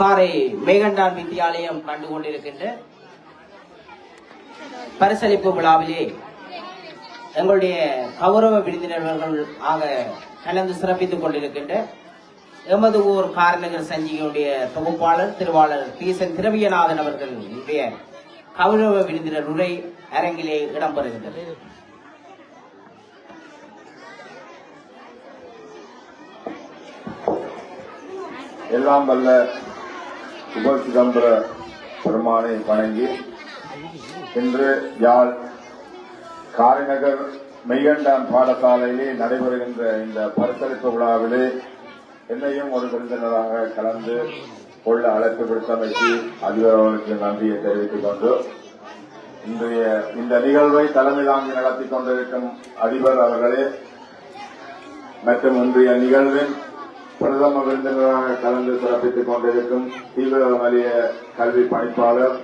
காரை மேகண்டான் வித்தியாலயம் கண்டு கொண்டிருக்கின்ற பரிசளிப்பு விழாவிலே எங்களுடைய கௌரவ விருந்தினர்கள் ஆக கலந்து சிறப்பித்துக் கொண்டிருக்கின்ற எமது ஊர் காரநகர் சஞ்சிகையுடைய தொகுப்பாளர் திருவாளர் தீசன் திரவியநாதன் அவர்களுடைய கௌரவ விருந்தினர் உரை அரங்கிலே இடம்பெறுகின்றது. எல்லாம் வல்ல சுப சிதம்பர பெருமானை வணங்கி இன்று யாழ் காரிநகர் மெய்கண்டான் பாடசாலையிலே நடைபெறுகின்ற இந்த பரிசளிப்பு விழாவிலே என்னையும் ஒரு விருந்தினராக கலந்து கொள்ள அழைப்பு விடுத்தமைக்கு அதிபர் அவர்களுக்கு நன்றியை தெரிவித்துக் கொண்டு இன்றைய இந்த நிகழ்வை தலைமை தாங்கி நடத்தி கொண்டிருக்கும் அதிபர் அவர்களே மற்றும் இன்றைய நிகழ்வின் பிரதம விருந்தினராக கலந்து சிறப்பித்துக் கொண்டிருக்கும் தீவிர வலிய கல்வி பணிப்பாளர்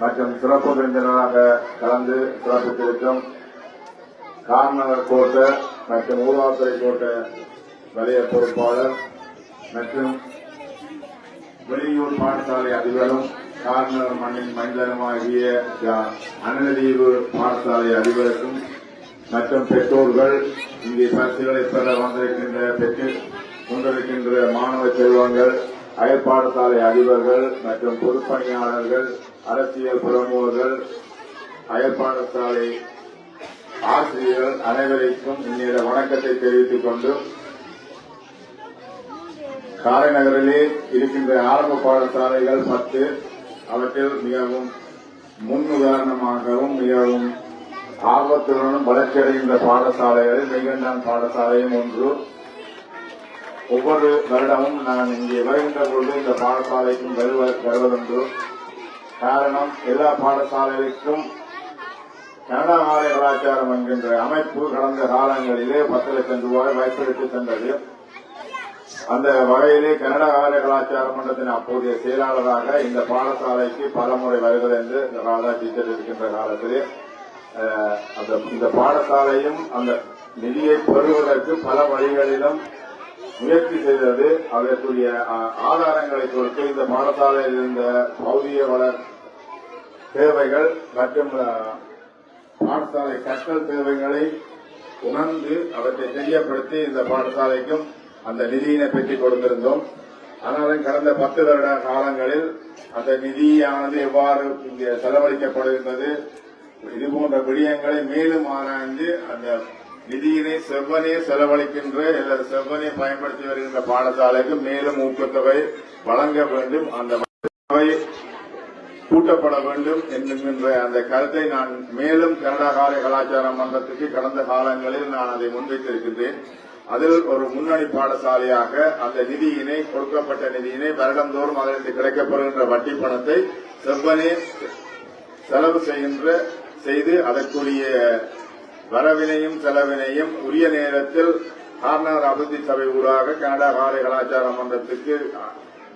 மற்றும் சிறப்பு விருந்தினராக கலந்து சிறப்பித்திருக்கும் கார்நகர் கோட்டை மற்றும் ஊராத்துறை கோட்டை வலய பொறுப்பாளர் மற்றும் வெளியூர் பாடசாலை அதிபரும் கார்நகர் மண்ணின் மனிதனுமாகிய அனலதீவு பாடசாலை அதிபருக்கும் மற்றும் பெற்றோர்கள் இங்கே பரிசுகளை பெற வந்திருக்கின்ற பெற்று கொண்டிருக்கின்ற மாணவ செல்வங்கள் அயற்பாடசாலை அதிபர்கள் மற்றும் பொதுப்பணியாளர்கள் அரசியல் பிரமுகர்கள் அயற்பாடசாலை ஆசிரியர்கள் அனைவருக்கும் இந்நேர வணக்கத்தை தெரிவித்துக் கொண்டு காரைநகரிலே இருக்கின்ற ஆரம்ப பாடசாலைகள் பத்து. அவற்றில் மிகவும் முன்னுதாரணமாகவும் மிகவும் ஆர்வத்துடனும் வளர்ச்சியடைகின்ற பாடசாலைகளில் மெய்கண்டான் பாடசாலையும் ஒன்று. ஒவ்வொரு வருடமும் நான் இங்கே வருகின்ற பொழுது இந்த பாடசாலைக்கும் வருவதென்று காரணம் எல்லா பாடசாலைகளுக்கும் கனடா மாலை கலாச்சாரம் என்கின்ற அமைப்பு கடந்த காலங்களிலே பத்து லட்சம் ரூபாய் வைப்பெடுத்து சென்றது அந்த வகையிலே கனடா கால கலாச்சார மன்றத்தின் அப்போதைய செயலாளராக இந்த பாடசாலைக்கு பலமுறை வருகிறது என்று இந்த ராதா டீச்சர் இருக்கின்ற காலத்திலே அஹ், அந்த இந்த பாடசாலையும் அந்த நிதியை பெறுவதற்கு பல வழிகளிலும் முயற்சி செய்தது அதற்குரிய ஆதாரங்களை கொடுத்து இந்த பாடசாலையில் இருந்த பௌதிக வள தேவைகள் மற்றும் பாடசாலை கற்றல் தேவைகளை உணர்ந்து அவற்றை தெரியப்படுத்தி இந்த பாடசாலைக்கும் அந்த நிதியினை பெற்றுக் கொடுத்திருந்தோம். ஆனாலும் கடந்த பத்து வருட காலங்களில் அந்த நிதியானது எவ்வாறு இங்கே செலவழிக்கப்படுகின்றது இதுபோன்ற விடயங்களை மேலும் ஆராய்ந்து அந்த நிதியினை செவ்வனே செலவழிக்கின்ற அல்லது செவ்வனே பயன்படுத்தி வருகின்ற பாடசாலைக்கு மேலும் ஊக்கத்தொகை வழங்க வேண்டும். அந்த கூட்டப்பட வேண்டும் என்கின்ற அந்த கருத்தை நான் மேலும் கனடா கால கலாச்சார மன்றத்துக்கு கடந்த காலங்களில் நான் அதை முன்வைத்திருக்கின்றேன். அதில் ஒரு முன்னணி பாடசாலையாக அந்த நிதியினை கொடுக்கப்பட்ட நிதியினை வருடந்தோறும் அதற்கு கிடைக்கப்படுகின்ற வட்டி பணத்தை செவ்வனே செலவு செய்கின்ற செய்து அதற்குரிய வரவினையும் செலவினையும் உரிய நேரத்தில் கார்னர் அபிவிருத்தி சபை ஊடாக கனடா காலை கலாச்சார மன்றத்துக்கு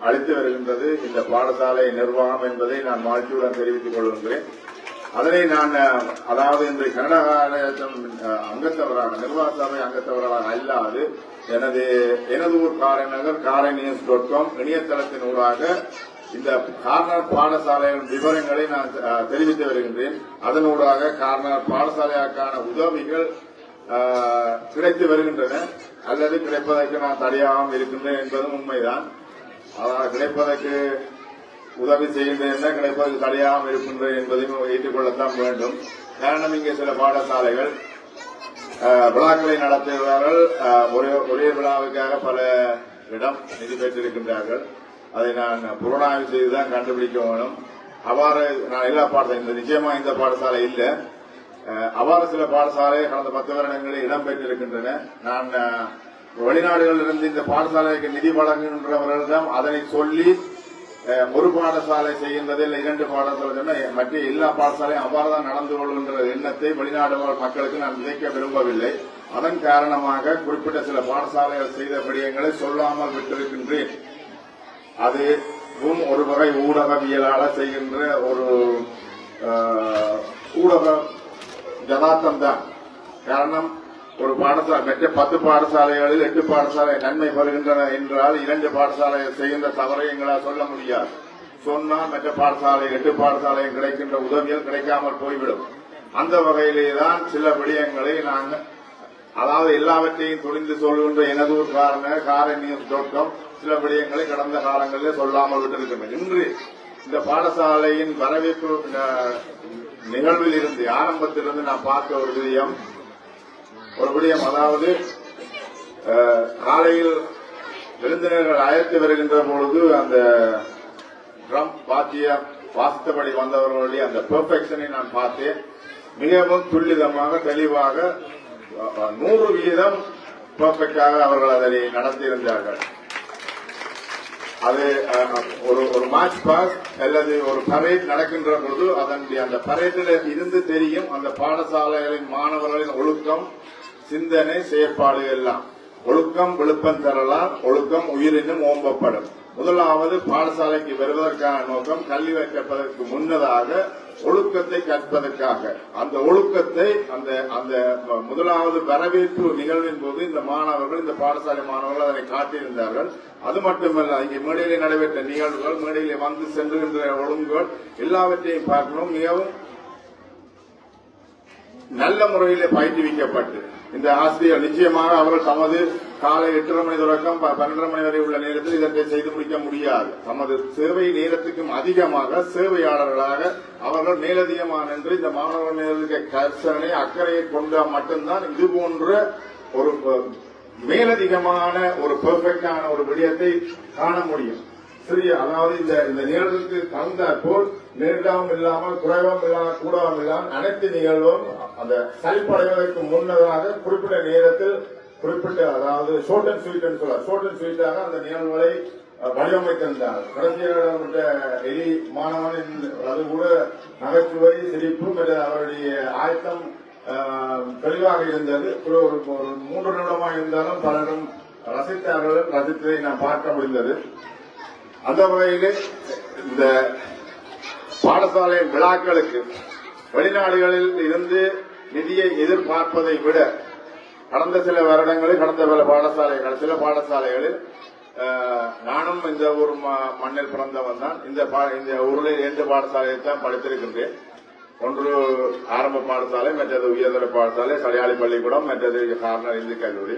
அளித்து வருகின்றது. இந்த பாடசாலை நிர்வாகம் என்பதை நான் வாழ்ச்சியுடன் தெரிவித்துக் கொள்கின்றேன். அதனை நான் அதாவது இன்று கனடா அங்கத்தவரான அங்கத்தவராக நிர்வாக சபை அங்கத்தவராக அல்லாது எனது எனது ஊர் காரைநகர் காரை நியூஸ் டாட் காம் இணையதளத்தின் ஊடாக இந்த கார்னர் பாடசாலையின் விவரங்களை நான் தெரிவித்து வருகின்றேன். அதனூடாக கார்னர் பாடசாலைக்கான உதவிகள் கிடைத்து வருகின்றன. அல்லது கிடைப்பதற்கு நான் தடையாகவும் இருக்கின்றேன் என்பதும் உண்மைதான். அதாவது கிடைப்பதற்கு உதவி செய்கின்றேன் கிடைப்பதற்கு தடையாகவும் இருக்கின்றேன் என்பதையும் ஏற்றுக்கொள்ளத்தான் வேண்டும். காரணம் இங்கே சில பாடசாலைகள் விழாக்களை நடத்துகிறார்கள் ஒரே ஒரே விழாவுக்காக பல இடம் நிதி பெற்றிருக்கின்றார்கள். அதை நான் புலனாய்வு செய்துதான் கண்டுபிடிக்க வேணும். அவ்வாறு நான் எல்லா பாடசாலை இந்த நிச்சயமா இந்த பாடசாலை இல்லை. அவ்வாறு சில பாடசாலை கடந்த பத்து வருடங்களில் இடம்பெற்றிருக்கின்றன நான் வெளிநாடுகளிலிருந்து வெளிநாடுகளில் இருந்து இந்த பாடசாலைக்கு நிதி வழங்குகின்றவர்களிடம் அதனை சொல்லி ஒரு பாடசாலை செய்கின்றது இல்லை இரண்டு பாடசாலை சொன்னா மற்ற எல்லா பாடசாலையும் அவ்வாறு தான் நடந்து கொள்கின்ற எண்ணத்தை வெளிநாடு மக்களுக்கு நான் விதைக்க விரும்பவில்லை. அதன் காரணமாக குறிப்பிட்ட சில பாடசாலைகள் செய்த விடயங்களை சொல்லாமல் விட்டிருக்கின்றேன். அதுவும் ஒரு வகை ஊடகவியலாளர் செய்கின்ற ஒரு ஊடகம் ஊடக ஜதார்த்தம் தான். காரணம் ஒரு பாடசாலை மற்ற பத்து பாடசாலைகளில் எட்டு பாடசாலை நன்மை பெறுகின்றன என்றால் இரண்டு பாடசாலை செய்கின்ற தவறை எங்களால் சொல்ல முடியாது. சொன்னால் மற்ற பாடசாலை எட்டு பாடசாலையும் கிடைக்கின்ற உதவிகள் கிடைக்காமல் போய்விடும். அந்த வகையிலே தான் சில விடயங்களை நாங்கள் அதாவது எல்லாவற்றையும் துணிந்து சொல்கின்ற எனது காரண காரணியம் தோற்றம் சில விடயங்களை கடந்த காலங்களில் சொல்லாமல் விட்டிருக்கிறோம் இன்று இந்த பாடசாலையின் வரவேற்பு நிகழ்வில் இருந்து ஆரம்பத்திலிருந்து நான் பார்த்த ஒரு விடயம் ஒரு விடயம் அதாவது காலையில் விருந்தினர்கள் அழைத்து வருகின்ற பொழுது அந்த ட்ரம் வாத்தியம் வாசித்தபடி வந்தவர்களுடைய அந்த பெர்ஃபெக்ஷனை நான் பார்த்தேன். மிகவும் துல்லிதமாக தெளிவாக நூறு வீதம் பெர்ஃபெக்டாக அவர்கள் அதனை நடத்தியிருந்தார்கள். அது ஒரு ஒரு மார்ச் பாஸ் அல்லது ஒரு பரேட் நடக்கின்ற பொழுது அதனுடைய அந்த பரேட்டில் இருந்து தெரியும் அந்த பாடசாலைகளின் மாணவர்களின் ஒழுக்கம் சிந்தனை செயற்பாடு எல்லாம். ஒழுக்கம் விழுப்பம் தரலாம். ஒழுக்கம் உயிரினும் ஓம்பப்படும். முதலாவது பாடசாலைக்கு வருவதற்கான நோக்கம் கல்வி கற்பதற்கு முன்னதாக ஒழுக்கத்தை கற்பதற்காக. அந்த ஒழுக்கத்தை அந்த அந்த முதலாவது வரவேற்பு நிகழ்வின் போது இந்த மாணவர்கள் இந்த பாடசாலை மாணவர்கள் அதனை காட்டியிருந்தார்கள். அது மட்டுமல்ல இங்கே மேடையிலே நடைபெற்ற நிகழ்வுகள் மேடையிலே வந்து சென்றுகின்ற ஒழுங்குகள் எல்லாவற்றையும் பார்க்கணும். மிகவும் நல்ல முறையிலே பயிற்றுவிக்கப்பட்டு. இந்த ஆசிரியர் நிச்சயமாக அவர்கள் தமது காலை எட்டரை மணி தொடக்கம் ப- பன்னெண்டரை மணி வரை உள்ள நேரத்தில் இதனை செய்து முடிக்க முடியாது. தமது சேவை நேரத்துக்கும் அதிகமாக சேவையாளர்களாக அவர்கள் மேலதிகமாக நின்று இந்த மாணவர்கள் மீது கர்சனை அக்கறையை கொண்டால் மட்டும்தான் இது போன்ற ஒரு மேலதிகமான ஒரு பெர்ஃபெக்டான ஒரு விடயத்தை காண முடியும். சரியா அதாவது இந்த இந்த நிகழ்வுக்கு தகுந்த போல் நெருடாவும் இல்லாமல் குறைவும் இல்லாமல் கூடவும் இல்லாமல் அனைத்து நிகழ்வும் அந்த சரிப்படைவதற்கு முன்னதாக குறிப்பிட்ட நேரத்தில் குறிப்பிட்ட அதாவது ஷோர்ட் அண்ட் ஸ்வீட் சொல்ல ஷோர்ட் அண்ட் ஸ்வீட்டாக அந்த நிகழ்வுகளை வடிவமைத்திருந்தார். கடைசியாக எலி மாணவனின் அது கூட நகைச்சுவை சிரிப்பு அவருடைய ஆயத்தம் தெளிவாக இருந்தது. ஒரு ஒரு மூன்று நிமிடமாக இருந்தாலும் பலரும் ரசித்தார்கள் ரசித்ததை நான் பார்க்க முடிந்தது. அந்த வகையிலே இந்த பாடசாலை விழாக்களுக்கு வெளிநாடுகளில் இருந்து நிதியை எதிர்பார்ப்பதை விட கடந்த சில வருடங்களில் கடந்த பல பாடசாலைகள் சில பாடசாலைகளில் நானும் இந்த ஊர் மண்ணில் பிறந்தவன் தான். இந்த பா- இந்த ஊரில் எந்த பாடசாலையை தான் படித்திருக்கின்றேன். ஒன்று ஆரம்ப பாடசாலை மற்றது உயர்தர பாடசாலை சடையாளி பள்ளிக்கூடம் மற்றது கார்னர் இந்து கல்லூரி.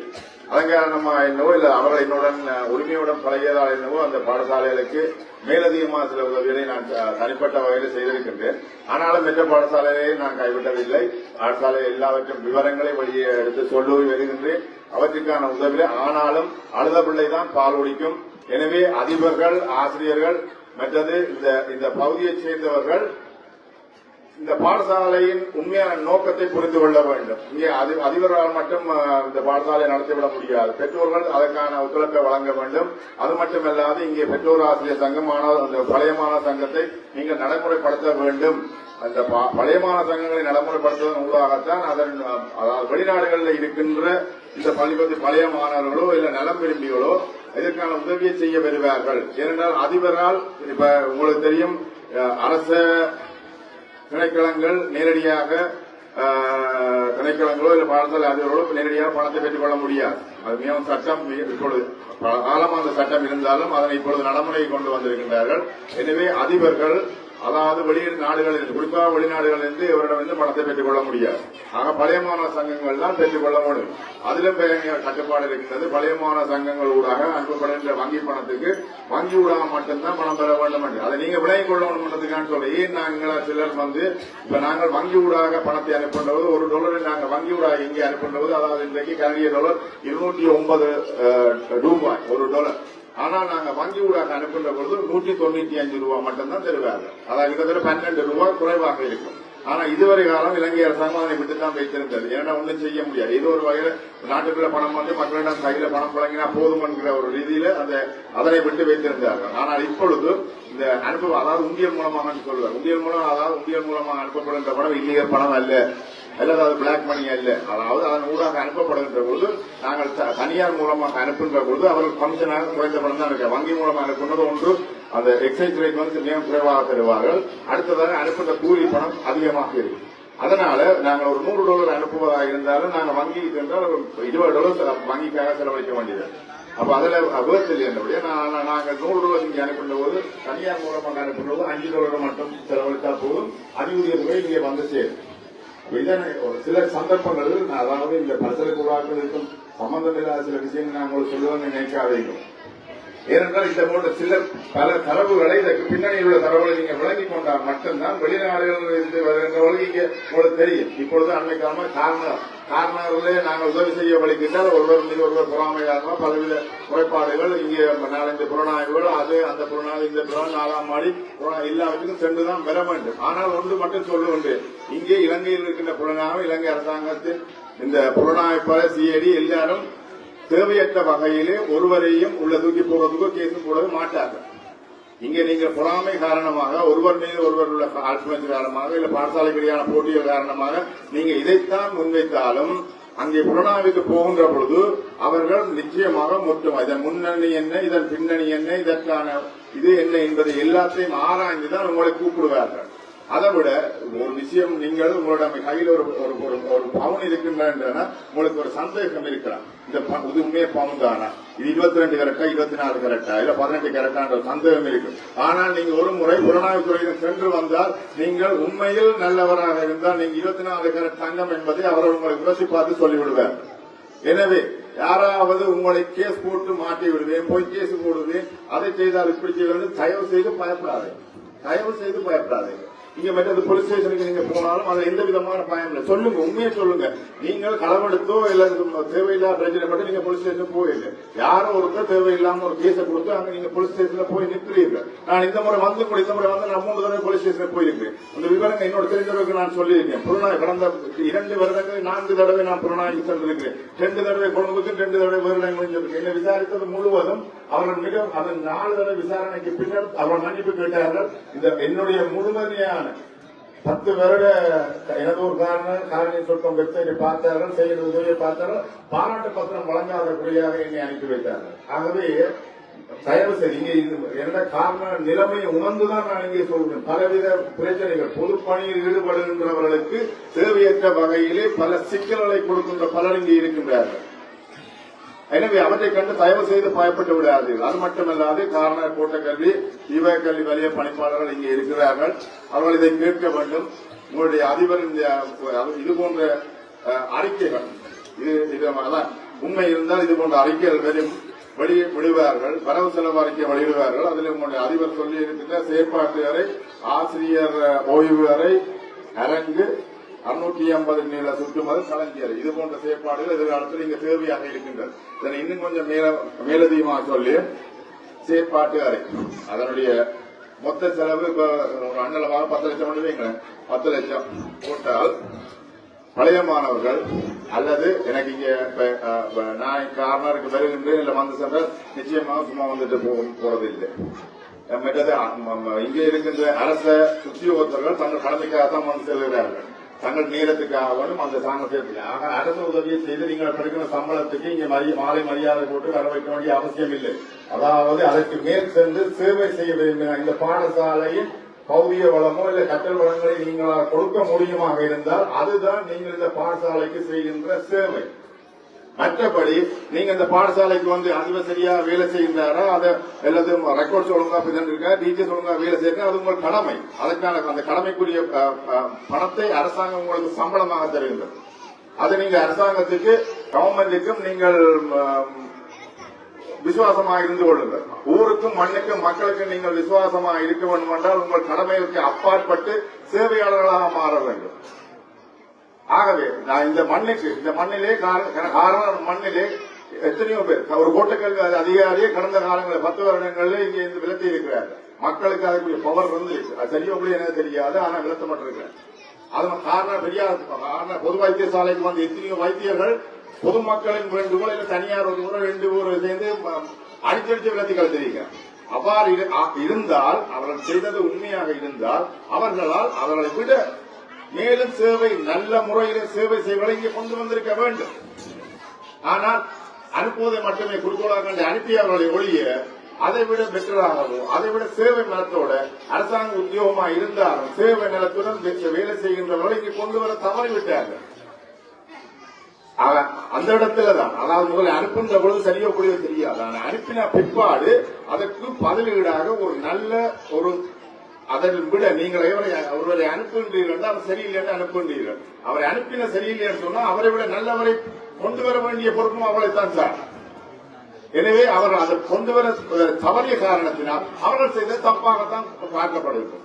அதன் காரணமாக என்னவோ இல்ல அவர்கள் என்னுடன் உரிமையுடன் பழகியதால் என்னவோ அந்த பாடசாலைகளுக்கு மேலதிகமாக சில உதவிகளை நான் தனிப்பட்ட வகையில் செய்திருக்கின்றேன். ஆனாலும் மற்ற பாடசாலையை நான் கைவிட்டதில்லை. பாடசாலை எல்லாவற்றும் விவரங்களை வெளியே எடுத்து சொல்லி வருகின்றேன். அவற்றுக்கான உதவிகளை ஆனாலும் அழுத பிள்ளைதான் பால் குடிக்கும். எனவே அதிபர்கள் ஆசிரியர்கள் மற்றது இந்த இந்த பகுதியைச் சேர்ந்தவர்கள் இந்த பாடசாலையின் உண்மையான நோக்கத்தை புரிந்து கொள்ள வேண்டும். இங்கே அதி- அதிபர்களால் மட்டும் இந்த பாடசாலை நடத்திவிட முடியாது. பெற்றோர்கள் அதற்கான ஒத்துழைப்பை வழங்க வேண்டும். அது மட்டுமல்லாது இங்கே பெற்றோர் ஆசிரியர் சங்கமான இந்த அந்த பழைய சங்கத்தை நீங்கள் நடைமுறைப்படுத்த வேண்டும். அந்த ப- பழைய சங்கங்களை நடைமுறைப்படுத்துவதன் ஊடாகத்தான் அதன் அதாவது வெளிநாடுகளில் இருக்கின்ற இந்த பள்ளிப்பத்தி பழைய மாணவர்களோ இல்ல நலம் விரும்பிகளோ இதற்கான உதவியை செய்ய வருவார்கள். ஏனென்றால் அதிபரால் இப்ப உங்களுக்கு தெரியும் அரச திணைக்களங்கள் நேரடியாக திணைக்களங்களோ இல்ல பாடசாலை அதிபர்களோ நேரடியாக பணத்தை பெற்றுக்கொள்ள முடியாது. அது மிகவும் சட்டம் இப்பொழுது காலம் அந்த சட்டம் இருந்தாலும் அதனை இப்பொழுது நடைமுறை கொண்டு வந்திருக்கின்றார்கள். எனவே அதிபர்கள் அதாவது வெளி நாடுகளில் குறிப்பாக வெளிநாடுகளிலிருந்து இவரிடமிருந்து பணத்தை பெற்றுக் கொள்ள முடியாது. ஆக பழைய மாணவ சங்கங்கள் தான் பெற்றுக் கொள்ள முடியும் அதிலும் பெரிய கட்டுப்பாடு இருக்கின்றது. பழைய மாணவ சங்கங்கள் ஊடாக அனுப்பப்படுகின்ற வங்கி பணத்துக்கு வங்கி ஊடாக மட்டும்தான் பணம் பெற வேண்டும் என்று. அதை நீங்க விலகிக் கொள்ளணும்ன்றதுக்கான சொல்ல ஏன் நாங்கள் சிலர் வந்து இப்ப நாங்கள் வங்கி ஊடாக பணத்தை அனுப்புகின்றபோது ஒரு டாலரை நாங்கள் வங்கி ஊடாக இங்கே அனுப்புகின்றபோது அதாவது இன்றைக்கு கனடிய டாலர் இருநூற்றி ஒன்பது ரூபாய் ஒரு டாலர். ஆனா நாங்க வங்கி ஊடாக அனுப்புகிற பொழுது நூற்றி தொண்ணூற்றி அஞ்சு ரூபாய் மட்டும்தான் தருவாங்க. அதாவது கிட்டத்தட்ட பன்னெண்டு ரூபாய் குறைவாக இருக்கும். ஆனா இதுவரை காலம் இலங்கை அரசாங்கம் அதை விட்டுத்தான் வைத்திருந்தது. ஏன்னா ஒன்றும் செய்ய முடியாது. இது ஒரு வகையில நாட்டுக்குள்ள பணம் வந்து மக்களிடம் கையில பணம் வழங்கினா போதும் என்கிற ஒரு ரீதியில அந்த அதனை விட்டு வைத்திருந்தார்கள். ஆனால் இப்பொழுது இந்த அனுப்ப அதாவது உண்டியல் மூலமாக சொல்லுவார் உண்டியல் மூலம் அதாவது உண்டியல் மூலமாக அனுப்பப்படுகின்ற பணம் இல்லீகல் பணம் அல்ல. அல்லது அது பிளாக் மணி அல்ல அதாவது அதன் ஊடாக அனுப்பப்படுகின்ற பொழுது நாங்கள் த- தனியார் மூலமாக அனுப்புகின்ற பொழுது அவர்கள் கமிஷனாக குறைந்த பணம் தான் இருக்கு வங்கி மூலமாக அனுப்புனது ஒன்று அந்த எக்ஸைஸ் ரேட் வந்து மிக குறைவாக தருவார்கள். அடுத்ததாக அனுப்புகிற கூலி பணம் அதிகமாக இருக்கும். அதனால நாங்கள் ஒரு நூறு டாலர் அனுப்புவதாக இருந்தாலும் நாங்கள் வங்கிக்கு சென்றால் ஒரு இருபது டாலர் வங்கிக்காக செலவழிக்க வேண்டியது. அப்ப அதுல விபத்தில் என்னுடைய நான் நாங்க நூறு டாலர் இங்கே அனுப்புகின்ற போது தனியார் மூலமாக அனுப்புகின்ற போது அஞ்சு டாலர் மட்டும் செலவழித்தால் போதும். அதிகூதிய தொகை இங்கே வந்து சேரும். இதான் ஒரு சில சந்தர்ப்பங்கள் அதாவது இந்த பரிசலுக்கு உருவாக்குவதற்கும் சம்பந்தம் இல்லாத சில விஷயங்கள் நான் உங்களுக்கு சொல்லுவேன்னு நினைக்காதீங்க. ஏனென்றால் இந்த போன்ற சில பல தரவுகளை இதற்கு பின்னணியில் உள்ள தரவுகளை நீங்க விளங்கிக் கொண்டால் மட்டும்தான் வெளிநாடுகளில் இருந்து வருகின்றவர்கள் உங்களுக்கு தெரியும். இப்பொழுது அன்னைக்காம காரணம் காரணங்களே நாங்கள் உதவி செய்ய வழிக்கிட்டால் ஒருவர் மீது ஒருவர் பொறாமையாக பலவித குறைபாடுகள் இங்கே நாலஞ்சு புலனாய்வுகள் அது அந்த புறநாள் இந்த புறநாள் நாலாம் மாடி எல்லாவற்றுக்கும் சென்றுதான் பெற வேண்டும். ஆனால் ஒன்று மட்டும் சொல்லுகின்றேன் இங்கே இலங்கையில் இருக்கின்ற புலனாய்வு இலங்கை அரசாங்கத்தின் இந்த புலனாய்ப்பாளர் சிஐடி எல்லாரும் தேவையற்ற வகையிலே ஒருவரையும் உள்ள தூக்கி போடுறதுக்கோ கேஸ் போடவே மாட்டார்கள். இங்கே நீங்கள் பொறாமை காரணமாக ஒருவர் மீது ஒருவர் உள்ள ஆட்சி காரணமாக இல்ல பாடசாலைக்கிடையான போட்டிகள் காரணமாக நீங்க இதைத்தான் முன்வைத்தாலும் அங்கே புலனாய்வுக்கு போகின்ற பொழுது அவர்கள் நிச்சயமாக முற்றும் இதன் முன்னணி என்ன இதன் பின்னணி என்ன இதற்கான இது என்ன என்பதை எல்லாத்தையும் ஆராய்ந்துதான் உங்களை கூப்பிடுவார்கள். அதை விட ஒரு விஷயம் நீங்கள் உங்களோட கையில் ஒரு ஒரு ஒரு பவுன் இருக்கின்றன உங்களுக்கு ஒரு சந்தேகம் இருக்கலாம். இந்த ப- இது பவுன் தானா இது இருபத்தி ரெண்டு கரெக்டா இருபத்தி நாலு கரெக்டா இல்ல பதினெட்டு கரெக்டான்ற ஒரு சந்தேகம் இருக்கு ஆனால் நீங்க ஒரு முறை புலனாய்வுத்துறையில் சென்று வந்தால் நீங்கள் உண்மையில் நல்லவராக இருந்தால் நீங்க இருபத்தி நாலு கரெக்ட் தங்கம் என்பதை அவர்கள் உங்களை யோசி பார்த்து சொல்லிவிடுவார். எனவே யாராவது உங்களை கேஸ் போட்டு மாட்டி விடுவேன் போய் கேஸ் போடுவேன் அதை செய்தால் இப்படி செய்வது தயவு செய்து பயப்படாதே. தயவு செய்து பயப்படாதீங்க இங்க மற்றது போலீஸ் ஸ்டேஷனுக்கு நீங்க போனாலும் அதுல எந்த விதமான பயம் இல்லை. சொல்லுங்க உண்மையை சொல்லுங்க. நீங்கள் களவெடுத்தோ இல்ல தேவையில்லாத பிரச்சனை மட்டும் நீங்க போலீஸ் ஸ்டேஷன் போயிடுங்க யாரோ ஒருத்தர் தேவையில்லாம ஒரு கேஸை கொடுத்து அங்க நீங்க போலீஸ் ஸ்டேஷன்ல போய் நிற்கிறீர்கள் நான் இந்த முறை வந்து கூட இந்த முறை வந்து நான் மூணு தடவை போலீஸ் ஸ்டேஷன் போயிருக்கேன். அந்த விவரங்கள் என்னோட தெரிஞ்சவருக்கு நான் சொல்லியிருக்கேன். புலனாய் கடந்த இரண்டு வருடங்கள் நான்கு தடவை நான் புலனாய்க்கு சென்றிருக்கிறேன். ரெண்டு தடவை கொழும்புக்கு ரெண்டு தடவை வருடங்களும் முடிஞ்சிருக்கேன் என்னை விசாரித்தது முழுவதும் அவர்கள் மிக அதன் நாலு தடவை விசாரணைக்கு பின்னர் அவர்கள் மன்னிப்பு கேட்டார்கள். இந்த என்னுடைய முழுமையான பத்து வருட எனது ஒரு காரணம் காரணி சொற்கம் வெப்சைட்டை பார்த்தார்கள் செய்கிற உதவியை பார்த்தார்கள். பாராட்டு பத்திரம் வழங்காத குறையாக என்னை அனுப்பி வைத்தார்கள். ஆகவே தயவு செய்து இங்கே என்ன காரண நிலைமையை உணர்ந்துதான் நான் இங்கே சொல்றேன் பலவித பிரச்சனைகள் பொது பணியில் ஈடுபடுகின்றவர்களுக்கு தேவையற்ற வகையிலே பல சிக்கல்களை கொடுக்கின்ற பலர் இங்கே இருக்கின்றார்கள். எனவே அவற்றை கண்டு தயவு செய்து பயப்பட்டு விடாதீர்கள். அது மட்டுமல்லாது காரண கூட்ட கல்வி இவ கல்வி வலிய பணிப்பாளர்கள் இங்கே இருக்கிறார்கள். அவர்கள் இதை கேட்க வேண்டும். உங்களுடைய அதிபர் இந்த இது போன்ற அறிக்கைகள் இது இது அதான். உண்மை இருந்தால் இது போன்ற அறிக்கைகள் வரும் வெளி விடுவார்கள். வரவு செலவு அறிக்கை வெளியிடுவார்கள். அதில் உங்களுடைய அதிபர் சொல்லி இருக்கின்ற செயற்பாட்டு அறை ஆசிரியர் ஓய்வு அறை அரங்கு அறுநூற்றி ஐம்பது நீள சுற்றுமது கலைஞர் இது போன்ற செயற்பாடுகள் எதிர்காலத்தில் இங்கு தேவையாக இருக்கின்றது. இதனை இன்னும் கொஞ்சம் மேல மேலதிகமாக சொல்லி செயற்பாட்டு அறை. அதனுடைய மொத்த செலவு இப்ப ஒரு அண்ணலமாக பத்து லட்சம் பண்ணுவீங்களேன் பத்து லட்சம் போட்டால் பழைய மாணவர்கள் அல்லது எனக்கு இங்க இப்ப, அஹ், இப்ப நான் கார்னருக்கு வருகின்றேன் இல்ல வந்து சென்றால் நிச்சயமாக சும்மா வந்துட்டு போக போறது இல்லை மற்றது இங்கே இருக்கின்ற அரச உத்தியோகத்தர்கள் தங்கள் கடமைக்காக தான் வந்து செல்கிறார்கள். தங்கள் நேரத்துக்காகவும் அந்த சாமர்த்தியத்தில் ஆக அரசு உதவியை செய்து நீங்கள் படிக்கிற சம்பளத்துக்கு இங்கே மரிய மாலை மரியாதை போட்டு வர வைக்க வேண்டிய அவசியம் இல்லை. அதாவது அதற்கு மேல் சென்று சேவை செய்ய விரும்பினார் இந்த பாடசாலையின் பௌதிய வளமோ இல்ல கற்றல் வளங்களை நீங்கள் கொடுக்க முடியுமாக இருந்தால் அதுதான் நீங்கள் இந்த பாடசாலைக்கு செய்கின்ற சேவை. மற்றபடி நீங்க இந்த பாடசாலைக்கு வந்து அதிபர் சரியா வேலை செய்கின்றாரா அதை எல்லாத்தையும் ரெக்கார்ட்ஸ் ஒழுங்கா இருக்கா டீச்சர்ஸ் ஒழுங்கா வேலை செய்யுங்க அது உங்கள் கடமை. அதற்கான அந்த கடமைக்குரிய பணத்தை அரசாங்கம் உங்களுக்கு சம்பளமாக தருகின்றது. அது நீங்க அரசாங்கத்துக்கு கவர்மெண்ட்டுக்கும் நீங்கள் விசுவாசமாக இருந்து கொள்ளுங்கள். ஊருக்கும் மண்ணுக்கும் மக்களுக்கும் நீங்கள் விசுவாசமாக இருக்க வேண்டும் என்றால் உங்கள் கடமைகளுக்கு அப்பாற்பட்டு சேவையாளர்களாக மாற வேண்டும். ஆகவே நான் இந்த மண்ணுக்கு இந்த மண்ணிலே காரணம் மண்ணிலே எத்தனையோ பேர் ஒரு கோட்டக்கல்வி அதிகாரியே கடந்த காலங்களில் பத்து வருடங்களில் இங்கே இருந்து விலத்தி இருக்கிறார். மக்களுக்கு அதுக்குரிய பவர் வந்து அது சரியா எனக்கு தெரியாது ஆனா விலத்தப்பட்டிருக்கிறார். அதன் காரணம் பெரியார் காரணம் பொது வைத்தியசாலைக்கு வந்து எத்தனையோ வைத்தியர்கள் பொதுமக்களின் ரெண்டு முறை தனியார் ஒரு முறை ரெண்டு ஊர் சேர்ந்து அடிச்சடிச்சு விலத்தி கலத்திருக்கிறார் அவ்வாறு இருந்தால் அவர்கள் செய்தது உண்மையாக இருந்தால் அவர்களால் அவர்களை விட மேலும் சேவை நல்ல முறையில சேவை செய்வதை இங்கே கொண்டு வந்திருக்க வேண்டும். ஆனால் அனுப்புவதை மட்டுமே குறிக்கோளாக கண்டு அனுப்பி ஒழிய அதை விட பெட்டராகவும் அதை விட சேவை நிலத்தோட அரசாங்க உத்தியோகமா இருந்தாலும் சேவை நிலத்துடன் வேலை செய்கின்றவர்களை இங்கே கொண்டு வர தவறிவிட்டார்கள். அந்த இடத்துல தான் அதாவது முதல்ல அனுப்புன்ற பொழுது சரியா புரிய தெரியாது. ஆனால் அனுப்பின பிற்பாடு அதற்கு பதிலீடாக ஒரு நல்ல ஒரு அதை விட நீங்கள் எவரை ஒருவரை அனுப்புகின்றீர்கள் அவர் சரியில்லைன்னு அனுப்புகின்றீர்கள். அவரை அனுப்பின சரியில்லைன்னு சொன்னா அவரை விட நல்லவரை கொண்டு வர வேண்டிய பொறுப்பும் அவளைத்தான் சார். எனவே அவர் அதை கொண்டு வர தவறிய காரணத்தினால் அவர்கள் செய்த தப்பாகத்தான் பார்க்கப்படுகிறது.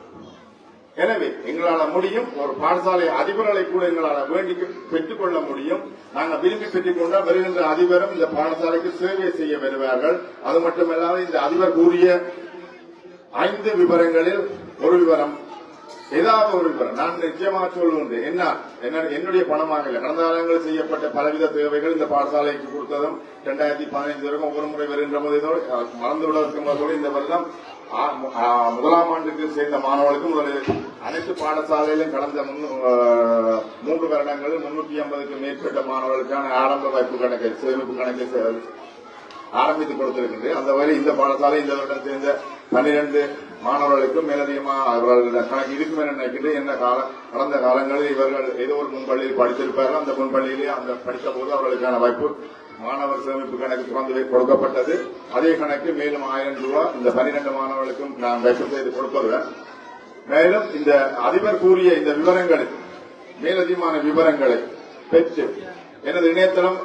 எனவே எங்களால முடியும் ஒரு பாடசாலை அதிபர்களை கூட எங்களால் வேண்டி பெற்றுக் கொள்ள முடியும். நாங்கள் விரும்பி பெற்றுக் கொண்டால் வருகின்ற அதிபரும் இந்த பாடசாலைக்கு சேவை செய்ய வருவார்கள். அது மட்டுமல்லாமல் இந்த அதிபர் கூறிய ஐந்து விவரங்களில் ஒரு விவரம் ஏதாவது ஒரு விவரம் நான் நிச்சயமாக சொல்லுவேன் என்ன? என்ன- என்னுடைய பணமாக இல்லை. கடந்த காலங்களில் செய்யப்பட்ட பலவித தேவைகள் இந்த பாடசாலைக்கு கொடுத்ததும் இரண்டாயிரத்தி பதினைந்து வரைக்கும் ஒவ்வொரு முறை வருகின்ற போது மறந்து விடுவதற்கு இந்த வருடம் முதலாம் ஆண்டுக்கு சேர்ந்த மாணவர்களுக்கு முதலில் அனைத்து பாடசாலையிலும் கடந்த மூன்று வருடங்களில் முன்னூற்றி ஐம்பதுக்கு மேற்பட்ட மாணவர்களுக்கான ஆரம்ப வாய்ப்பு கணக்கை சேமிப்பு கணக்கை ஆரம்பித்து கொடுத்திருக்கின்றேன். அந்த வரை இந்த பாடசாலை இந்த வருடம் சேர்ந்த பன்னிரண்டு மாணவர்களுக்கும் மேலதிகமாக அவர்கள் கணக்கு. இருக்கும் என என்ன காலம் கடந்த காலங்களில் இவர்கள் ஏதோ ஒரு முன்பள்ளியில் படித்திருப்பார்கள். அந்த முன்பள்ளியிலே அந்த படித்த போது அவர்களுக்கான வாய்ப்பு மாணவர் சேமிப்பு கணக்கு திறந்து கொடுக்கப்பட்டது. அதே கணக்கு மேலும் ஆயிரம் ரூபாய் இந்த பன்னிரண்டு மாணவர்களுக்கும் நான் வைப்பு செய்து கொடுப்பதுடன் மேலும் இந்த அதிபர் கூறிய இந்த விவரங்களை மேலதிகமான விவரங்களை பெற்று எனது இணையதளம்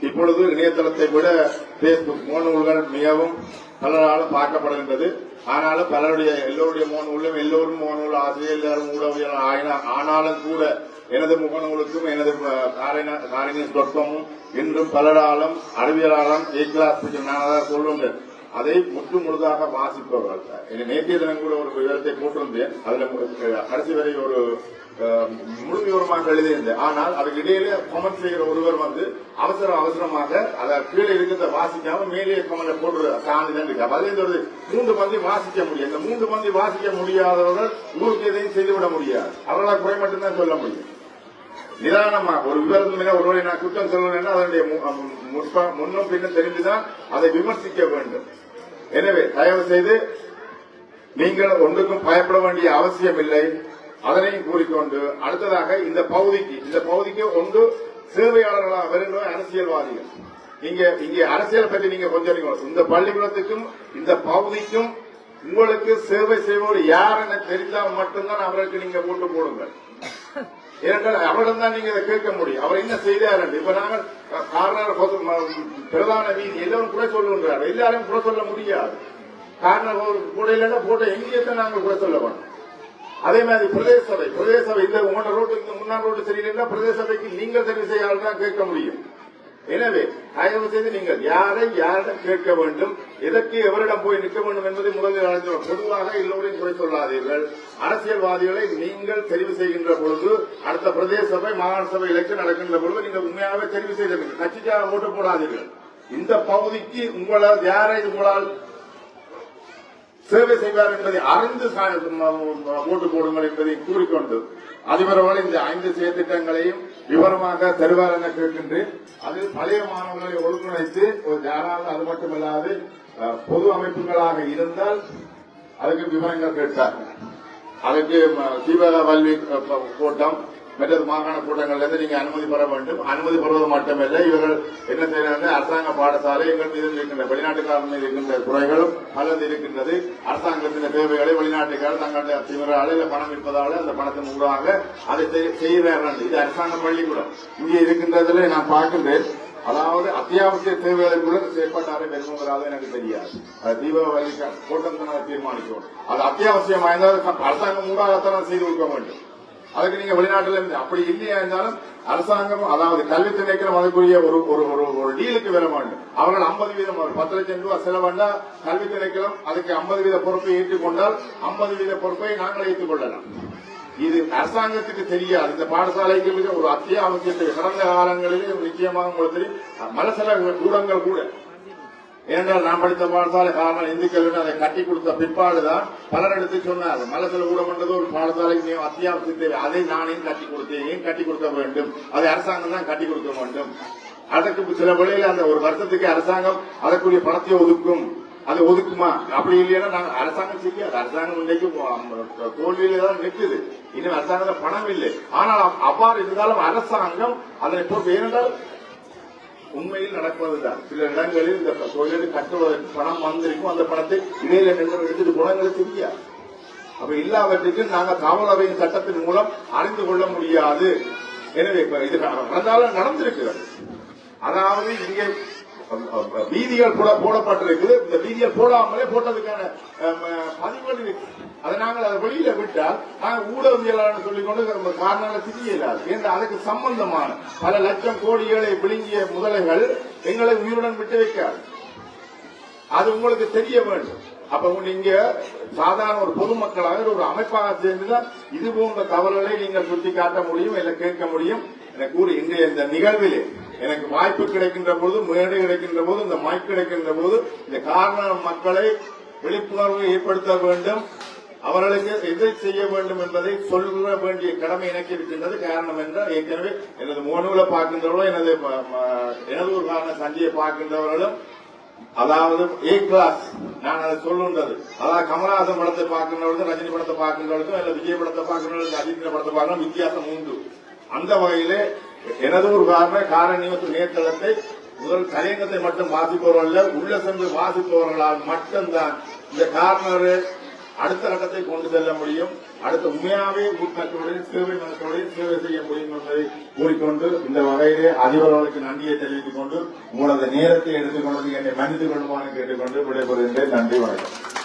இப்பொழுது இணையதளத்தை விட பேஸ்புக் முகநூல்கள் மிகவும் பலராலும் பார்க்கப்படுகின்றது. ஆனாலும் பலருடைய எல்லோருடைய முகநூலும் எல்லோரும் முகநூல் ஆசிரியர் எல்லாரும் ஊடகவியல் ஆயினா- ஆனாலும் கூட எனது முகநூலுக்கும் எனது காரினஸ் சொற்பமும் இன்றும் பலராலும் அறிவியலாளம் ஏ கிளாஸ் நான் சொல்லுங்கள் அதை முற்று முழுதாக வாசிப்பவர்கள். நேற்றைய தினம் கூட ஒரு விவரத்தை போட்டிருந்தேன். அதுல கடைசி வரை ஒரு முழு விவரமாக எழுதியிருந்தேன் ஆனால் அதுக்கு இடையில கமெண்ட் செய்கிற ஒருவர் வந்து அவசர அவசரமாக அதை கீழே இருக்கிறத வாசிக்காம மேலே கமெண்ட் போடுற சாந்தி தான் இருக்கு அப்ப ஒரு மூன்று மந்தி வாசிக்க முடியும் இந்த மூன்று மந்தி வாசிக்க முடியாதவர்கள் ஊருக்கு எதையும் செய்துவிட முடியாது. அவர்களால் குறை மட்டும்தான் சொல்ல முடியும். நிதானமாக ஒரு விவரத்து மேல ஒருவரை நான் குற்றம் சொல்லணும்னா அதனுடைய மு- முன்னும் பின்னும் தெரிந்துதான் அதை விமர்சிக்க வேண்டும். எனவே தயவு செய்து நீங்கள் ஒன்றுக்கும் பயப்பட வேண்டிய அவசியம் இல்லை அதனையும் கூறிக்கொண்டு அடுத்ததாக இந்த பகுதிக்கு இந்த பகுதிக்கு ஒன்று சேவையாளர்களாக வருகின்ற அரசியல்வாதிகள். இங்க இங்கே அரசியல் பற்றி நீங்க கொஞ்சம் இந்த பள்ளிக்கூடத்துக்கும் இந்த பகுதிக்கும் உங்களுக்கு சேவை செய்வோர் யார் என தெரிந்தால் மட்டும்தான் அவருக்கு நீங்க ஓட்டு போடுங்கள். ஏனென்றால் அவரிடம் தான் நீங்க இதை கேட்க முடியும். அவர் என்ன செய்தார் இப்ப நாங்கள் காரணர் பிரதான வீதி. எல்லோரும் கூட சொல்லுகின்றார் எல்லாரும் கூட சொல்ல முடியாது. காரணர் ஒரு கூட இல்லைன்னா போட்டோ எங்கேயே தான் நாங்கள் கூட சொல்ல வேணும் அதே மாதிரி பிரதேச சபை. பிரதேச சபை இந்த மூணு ரோடு இந்த முன்னாள் ரோடு சரியில்லைன்னா பிரதேச சபைக்கு நீங்கள் தெரிவு செய்யாமல் தான் கேட்க முடியும். எனவே தயவு செய்து நீங்கள் யாரை யாரிடம் கேட்க வேண்டும் எதற்கு எவரிடம் போய் நிற்க வேண்டும் என்பதை முதலில் அறிந்து பொதுவாக எல்லோரையும் குறை சொல்லாதீர்கள். அரசியல்வாதிகளை நீங்கள் தெரிவு செய்கின்ற பொழுது அடுத்த பிரதேச சபை மாகாண சபை எலெக்ஷன் நடக்கின்ற பொழுது நீங்கள் உண்மையாகவே தெரிவு செய்திருங்கள். கட்சிக்காக ஓட்டு போடாதீர்கள். இந்த பகுதிக்கு உங்களால் யாரை உங்களால் சேவை செய்வார் என்பதை அறிந்து சா- ஓட்டு போடுங்கள் என்பதை கூறிக்கொண்டு அதிபர் அவர்கள் இந்த ஐந்து செயற்திட்டங்களையும் விவரமாக தருவார் என கேட்கின்றேன். அதில் பழைய மாணவர்களை ஒழுங்கிணைத்து ஒரு யாராவது அது மட்டுமல்லாது பொது அமைப்புகளாக இருந்தால் அதுக்கு விவரங்கள் கேட்டார்கள் அதுக்கு ம, தீவிர கல்வி கூட்டம் மற்றது மாகாண கூட்டங்கள்லேருந்து நீங்கள் நீங்க அனுமதி பெற வேண்டும். அனுமதி பெறுவது மட்டுமில்லை. இவர்கள் என்ன செய்யறாங்க அரசாங்க பாடசாலை எங்கள் மீது இருக்கின்ற வெளிநாட்டுக்காரர் மீது இருக்கின்ற குறைகளும் பலது இருக்கின்றது. அரசாங்கத்தின் தேவைகளை வெளிநாட்டுக்காரர் தங்களுடைய தீவிர இல்லை பணம் இருப்பதால அந்த பணத்தின் ஊடாக அதை செய்- செய்கிறார்கள். இது அரசாங்க பள்ளிக்கூடம் இங்கே இருக்கின்றதுல நான் பார்க்கின்றேன். அதாவது அத்தியாவசிய தேவைகளை கூட செயற்பாட்டாரை பெருமுங்கிறாத எனக்கு தெரியாது. அது தீபாவளி கூட்டம் தான் தீர்மானிக்கும். தீர்மானிக்கணும் அது அத்தியாவசியம் வாய்ந்தால் அரசாங்கம் ஊடாகத்தான் செய்து கொடுக்க வேண்டும். அதுக்கு நீங்க வெளிநாட்டுல இருந்து அப்படி இல்லையா இருந்தாலும் அரசாங்கம் அதாவது கல்வி திணைக்களம் அதுக்குரிய ஒரு ஒரு ஒரு ஒரு டீலுக்கு வர வேண்டும். அவர்கள் ஐம்பது வீதம் ஒரு பத்து லட்சம் ரூபாய் செலவண்டா கல்வி திணைக்களம் அதுக்கு ஐம்பது வீத பொறுப்பை ஏற்றுக்கொண்டால் ஐம்பது வீத பொறுப்பை நாங்கள் ஏற்றுக்கொள்ளலாம் இது அரசாங்கத்துக்கு தெரியாது. இந்த பாடசாலைகளுக்கு ஒரு அத்தியாவசியத்தை கடந்த காலங்களிலே நிச்சயமாக உங்களுக்கு தெரியும். மலசல கூடங்கள் கூட. ஏனென்றால் நான் படித்த பாடசாலை காரணம் இந்துக்கள் அதை கட்டி கொடுத்த பிற்பாடுதான் பலர் எடுத்து சொன்னார். மலசில ஊடகம்ன்றது ஒரு பாடசாலைக்கு அத்தியாவசிய தேவை. அதை நானே கட்டி கொடுத்தேன். ஏன் கட்டி கொடுக்க வேண்டும்? அதை அரசாங்கம் தான் கட்டி கொடுக்க வேண்டும். அதற்கு சில வழியில் அந்த ஒரு வருஷத்துக்கு அரசாங்கம் அதற்குரிய பணத்தை ஒதுக்கும். அது ஒதுக்குமா? அப்படி இல்லைன்னா நாங்க அரசாங்கம் செய்யாது. அரசாங்கம் இன்னைக்கு தோல்வியில தான் நிற்குது. இன்னும் அரசாங்கத்துல பணம் இல்லை. ஆனால் அவ்வாறு இருந்தாலும் அரசாங்கம் அதனை பொறுப்பு ஏனென்றால் உண்மையில் நடப்பதுதான். சில இடங்களில் இந்த தொழிலை கட்டுவதற்கு பணம் வந்திருக்கும் அந்த பணத்தை இடையில நின்று எடுத்துட்டு குணங்களுக்கு தெரியாது அப்ப இல்லாவற்றுக்கு நாங்க காவலரையின் சட்டத்தின் மூலம் அறிந்து கொள்ள முடியாது. எனவே இப்ப இது நடந்தாலும் நடந்திருக்கிறது. அதாவது இங்கே வீதிகள் கூட போடப்பட்டிருக்குது. இந்த வீதிகள் போடாமலே போட்டதுக்கான பதிவுகள் இருக்கு. அதை நாங்கள் அதை வெளியில விட்டால் நாங்கள் ஊடகவியலாளர் சொல்லிக்கொண்டு நம்ம திரிய இல்லாது ஏன்னா அதுக்கு சம்பந்தமான பல லட்சம் கோடிகளை விழுங்கிய முதலைகள் எங்களை உயிருடன் விட்டு வைக்காது. அது உங்களுக்கு தெரிய வேண்டும். அப்ப நீங்க சாதாரண ஒரு பொதுமக்களாக ஒரு அமைப்பாக சேர்ந்துதான் இது போன்ற தவறுகளை நீங்கள் சுட்டி காட்ட முடியும் இல்லை கேட்க முடியும். எனக்கு கூறி இன்றைய இந்த நிகழ்விலே எனக்கு வாய்ப்பு கிடைக்கின்ற போது மேடை கிடைக்கின்ற போது இந்த மைக் கிடைக்கின்ற போது இந்த காரண மக்களை விழிப்புணர்வு ஏற்படுத்த வேண்டும். அவர்களுக்கு எதை செய்ய வேண்டும் என்பதை சொல்ல வேண்டிய கடமை எனக்கு இருக்கின்றது. காரணம் என்றால் ஏற்கனவே எனது மோனுவில் பார்க்கின்றவர்களும் எனது எனது ஒரு காரண சந்தியை பார்க்கின்றவர்களும் அதாவது ஏ கிளாஸ் நான் அதை சொல்லுன்றது அதாவது கமலஹாசன் படத்தை பார்க்கின்றவர்களுக்கும் ரஜினி படத்தை பார்க்கின்றவர்களுக்கும் இல்ல விஜய் படத்தை பார்க்கின்றவர்களுக்கும் அஜித் படத்தை பார்க்கணும் வித்தியாசம் உண்டு. அந்த வகையிலே எனது ஒரு காரண காரணியத்து நேர்த்தளத்தை முதல் தலையங்கத்தை மட்டும் வாசிப்பவர்கள் உள்ள சென்று வாசிப்பவர்களால் மட்டும்தான் இந்த காரணர் அடுத்த கட்டத்தை கொண்டு செல்ல முடியும். அடுத்த உண்மையாவே மக்களுடைய சேவை மக்களுடைய சேவை செய்ய முடியும் என்பதை கூறிக்கொண்டு இந்த வகையிலே அதிபர்களுக்கு நன்றியை தெரிவித்துக் கொண்டு உங்களது நேரத்தை எடுத்துக்கொண்டது என்னை மன்னித்துக் கொள்ளுமாறு கேட்டுக்கொண்டு விடைபெறுகின்றேன். நன்றி வணக்கம்.